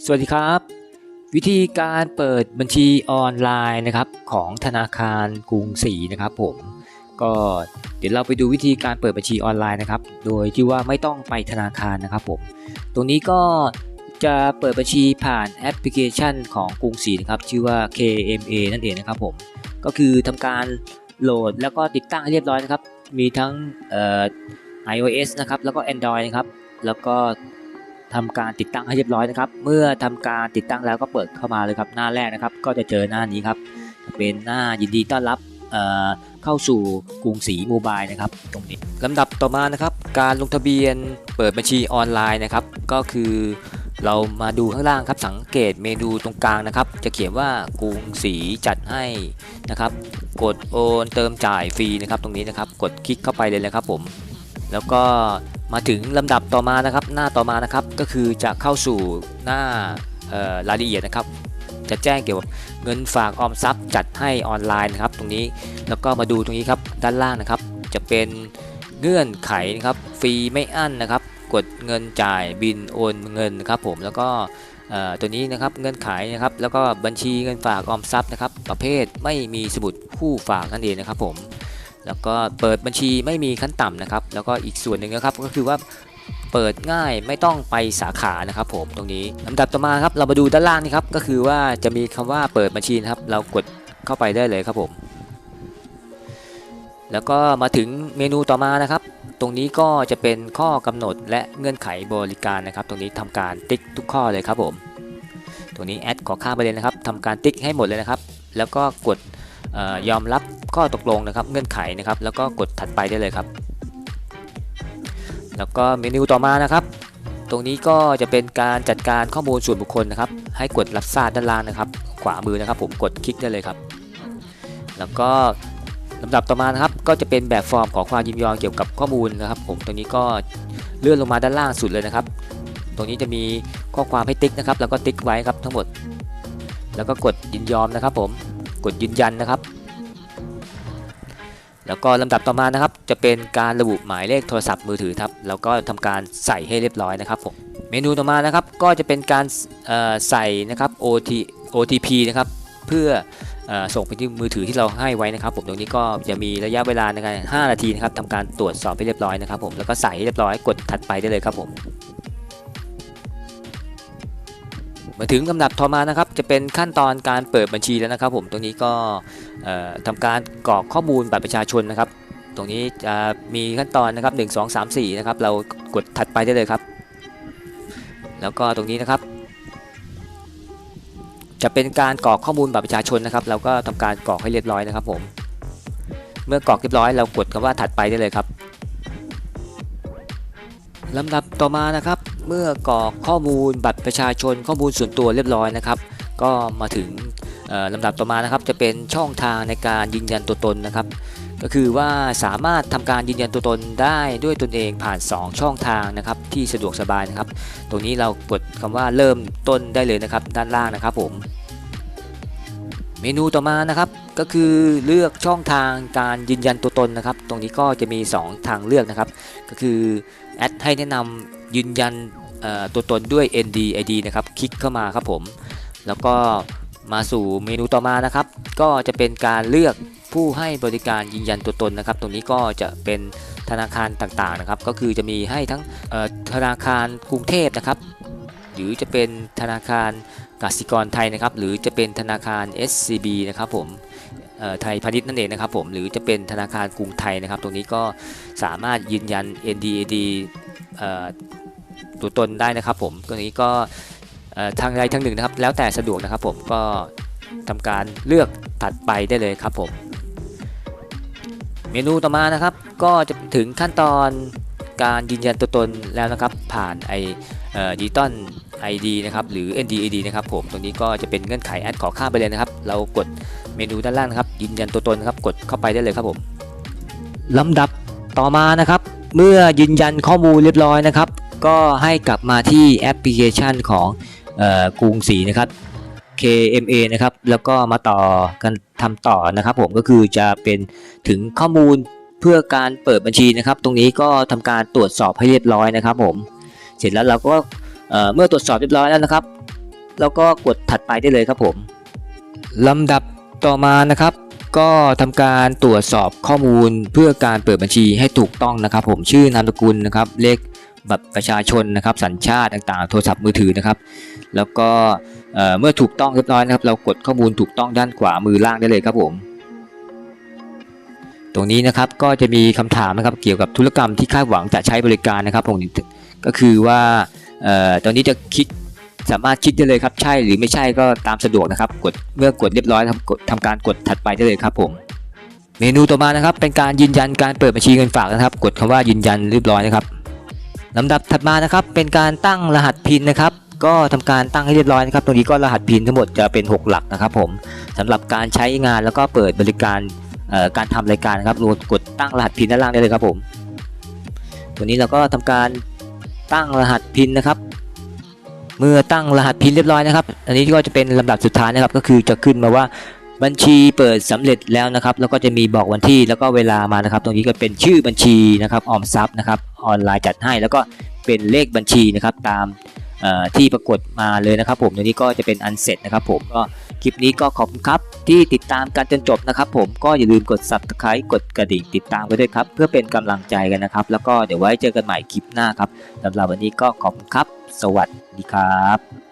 สวัสดีครับ วิธีการเปิดบัญชีออนไลน์นะครับของธนาคารกรุงศรีนะครับผมก็เดี๋ยวเราไปดูวิธีการเปิดบัญชีออนไลน์นะครับ โดยที่ว่าไม่ต้องไปธนาคารนะครับผมตรงนี้ก็จะเปิดบัญชีผ่านแอปพลิเคชันของกรุงศรีนะครับชื่อว่า KMA นั่นเองนะครับผมก็คือทำการโหลดแล้วก็ติดตั้งให้เรียบร้อยนะครับ มีทั้ง iOS นะครับแล้วก็ Android นะครับแล้วก็ ทำการติดตั้งให้เรียบร้อยนะครับ เมื่อทำการติดตั้งแล้วก็เปิดเข้ามาเลยครับ หน้าแรกนะครับ ก็จะเจอหน้านี้ครับ เป็นหน้ายินดีต้อนรับเเข้าสู่กรุงศรีโมบายนะครับตรงนี้ลำดับต่อมานะครับ การลงทะเบียนเปิดบัญชีออนไลน์นะครับ ก็คือเรามาดูข้างล่างครับสังเกตเมนูตรงกลางนะครับ จะเขียนว่ากรุงศรีจัดให้นะครับ กดโอนเติมจ่ายฟรีนะครับ ตรงนี้นะครับ กดคลิกเข้าไปเลยนะครับผม แล้วก็ มาถึงลำดับต่อมานะครับ หน้าต่อมานะครับก็คือจะเข้าสู่หน้ารายละเอียดนะครับ จะแจ้งเกี่ยวกับเงินฝากออมทรัพย์ จัดให้ออนไลน์นะครับ ตรงนี้แล้วก็มาดูตรงนี้ครับด้านล่างนะครับ จะเป็นเงื่อนไขนะครับฟรีไม่อั้นนะครับ กดเงินจ่ายบินโอนเงินนะครับ ผมแล้วก็ตัวนี้นะครับเงื่อนไขนะครับแล้วก็บัญชีเงินฝากออมทรัพย์นะครับ ประเภทไม่มีสมุดคู่ฝากนั่นเองนะครับผม แล้วก็เปิดบัญชีไม่มีขั้นต่ำนะครับ แล้วก็อีกส่วนหนึ่งนะครับก็คือว่าเปิดง่ายไม่ต้องไปสาขานะครับผมตรงนี้ลำดับต่อมาครับเรามาดูด้านล่างนี่ครับก็คือว่าจะมีคำว่าเปิดบัญชีนะครับ เรากดเข้าไปได้เลยครับผม แล้วก็มาถึงเมนูต่อมานะครับ ตรงนี้ก็จะเป็นข้อกำหนดและเงื่อนไขบริการนะครับ ตรงนี้ทำการติ๊กทุกข้อเลยครับผม ตรงนี้แอดขอข้ามไปเลยนะครับทำการติ๊กให้หมดเลยนะครับ แล้วก็กด ยอมรับข้อตกลงนะครับเงื่อนไขนะครับ แล้วก็กดถัดไปได้เลยครับ แล้วก็เมนูต่อมานะครับ ตรงนี้ก็จะเป็นการจัดการข้อมูลส่วนบุคคลนะครับ ให้กดรับทราบด้านล่างนะครับ ขวามือนะครับ ผมกดคลิกได้เลยครับ แล้วก็ลำดับต่อมานะครับก็จะเป็นแบบฟอร์มขอความยินยอมเกี่ยวกับข้อมูลนะครับ ผมตรงนี้ก็เลื่อนลงมาด้านล่างสุดเลยนะครับ ตรงนี้จะมีข้อความให้ติ๊กนะครับ แล้วก็ติ๊กไว้ครับทั้งหมด แล้วก็กดยินยอมนะครับผม กดยืนยันนะครับ แล้วก็ลำดับต่อมานะครับ จะเป็นการระบุหมายเลขโทรศัพท์มือถือครับแล้วก็ทำการใส่ให้เรียบร้อยนะครับผมเมนูต่อมานะครับก็จะเป็นการใส่นะครับ OT OTP นะครับเพื่อเออส่งไปที่มือถือที่เราให้ไว้นะครับผมตรงนี้ก็จะมีระยะเวลาในการ5นาทีนะครับทำการตรวจสอบให้เรียบร้อยนะครับผมแล้วก็ใส่ให้เรียบร้อยกดถัดไปได้เลยครับผม มาถึงลำดับต่อมานะครับจะเป็นขั้นตอนการเปิดบัญชีแล้วนะครับ ผมตรงนี้ก็เอ่อทำการกรอกข้อมูลบัตรประชาชนนะครับ ตรงนี้จะมีขั้นตอนนะครับ1 2 3 4นะครับเรากดถัดไปได้เลยครับ แล้วก็ตรงนี้นะครับ จะเป็นการกรอกข้อมูลบัตรประชาชนนะครับ เราก็ทำการกรอกให้เรียบร้อยนะครับ ผม เมื่อกรอกเรียบร้อยเรากดคำว่าถัดไปได้เลยครับลำดับต่อมานะครับ เมื่อกรอกข้อมูลบัตรประชาชนข้อมูลส่วนตัวเรียบร้อยนะครับ ก็มาถึงลำดับต่อมานะครับจะเป็นช่องทางในการยืนยันตัวตนนะครับ ก็คือว่าสามารถทำการยืนยันตัวตนได้ด้วยตนเองผ่าน 2 ช่องทางนะครับที่สะดวกสบายนะครับ ตรงนี้เรากดคำว่าเริ่มต้นได้เลยนะครับ ด้านล่างนะครับผม เมนูต่อมานะครับก็คือเลือกช่องทางการยืนยันตัวตนนะครับ ตรงนี้ก็จะมี 2 ทางเลือกนะครับ ก็คือแอดให้แนะนำ ยืนยันตัวตนด้วย ND ID นะครับ คลิกเข้ามาครับผม แล้วก็มาสู่เมนูต่อมานะครับ ก็จะเป็นการเลือกผู้ให้บริการยืนยันตัวตนนะครับ ตรงนี้ก็จะเป็นธนาคารต่างๆนะครับ ก็คือจะมีให้ทั้งธนาคารกรุงเทพนะครับ หรือจะเป็นธนาคารกสิกรไทยนะครับหรือจะเป็นธนาคาร SCB นะครับผมไทยพาณิชย์นั่นเองนะครับผมหรือจะเป็นธนาคารกรุงไทยนะครับ ตรงนี้ก็สามารถยืนยัน NDAD เอ่อตัวตนได้นะครับผมตรงนี้ก็ทางใดทางหนึ่งนะครับ แล้วแต่สะดวกนะครับผมก็ทำการเลือกถัดไปได้เลยครับผม เมนูต่อมานะครับก็จะถึงขั้นตอน การยืนยันตัวตนแล้วนะครับผ่านไอดิจิตอล ID นะครับหรือ NDID นะครับผมตรงนี้ก็จะเป็นเงื่อนไขแอดขอข้ามไปเลยนะครับ เรากดเมนูด้านล่างนะครับ ยืนยันตัวตนนะครับกดเข้าไปได้เลยครับผมลำดับต่อมานะครับ เมื่อยืนยันข้อมูลเรียบร้อยนะครับ ก็ให้กลับมาที่แอปพลิเคชันของกรุงศรีนะครับ KMA นะครับแล้วก็มาต่อกันทำต่อนะครับ ผมก็คือจะเป็นถึงข้อมูล เพื่อการเปิดบัญชีนะครับ ตรงนี้ก็ทำการตรวจสอบให้เรียบร้อยนะครับ ผม เสร็จแล้วเราก็เเมื่อตรวจสอบเรียบร้อยแล้วนะครับ แล้วก็กดถัดไปได้เลยครับผมลำดับต่อมานะครับ ก็ทำการตรวจสอบข้อมูลเพื่อการเปิดบัญชีให้ถูกต้องนะครับ ผมชื่อนามสกุลนะครับเลขบัตรประชาชนนะครับ สัญชาติต่างๆ โทรศัพท์มือถือนะครับ แล้วก็เมื่อถูกต้องเรียบร้อยนะครับ เรากดข้อมูลถูกต้องด้านขวามือล่างได้เลยครับผม ตรงนี้นะครับก็จะมีคำถามนะครับเกี่ยวกับธุรกรรมที่คาดหวังจะใช้บริการนะครับผมก็คือว่าออตอนนี้จะคลิกสามารถคลิกได้เลยครับใช่หรือไม่ใช่ก็ตามสะดวกนะครับกดเมื่อกดเรียบร้อยนะครับกดทำการกดถัดไปได้เลยครับผมเมนูต่อมานะครับเป็นการยืนยันการเปิดบัญชีเงินฝากนะครับ กดคำว่ายืนยันเรียบร้อยนะครับลำดับถัดมานะครับเป็นการตั้งรหัสพินนะครับ ก็ทำการตั้งให้เรียบร้อยนะครับ ตรงนี้ก็รหัสพินทั้งหมดจะเป็น 6 หลักนะครับผมสำหรับการใช้งานแล้วก็เปิดบริการ การทำรายการครับเรากดตั้งรหัสพินด้านล่างได้เลยครับผมตัวนี้เราก็ทำการตั้งรหัสพินนะครับ เมื่อตั้งรหัสพินเรียบร้อยนะครับ อันนี้ก็จะเป็นลำดับสุดท้ายนะครับ ก็คือจะขึ้นมาว่าบัญชีเปิดสำเร็จแล้วนะครับ แล้วก็จะมีบอกวันที่แล้วก็เวลามานะครับ ตรงนี้ก็เป็นชื่อบัญชีนะครับออมทรัพย์นะครับ ออนไลน์จัดให้แล้วก็เป็นเลขบัญชีนะครับตามที่ปรากฏมาเลยนะครับ ผมตรงนี้ก็จะเป็นอันเสร็จนะครับ ผมก็ คลิปนี้ก็ขอบคุณครับ ที่ติดตามกันจนจบนะครับ ผมก็อย่าลืมกด subscribe กดกระดิ่งติดตามไปด้วยครับ เพื่อเป็นกำลังใจกันนะครับ แล้วก็เดี๋ยวไว้เจอกันใหม่คลิปหน้าครับสำหรับวันนี้ก็ขอบคุณครับ สวัสดีครับ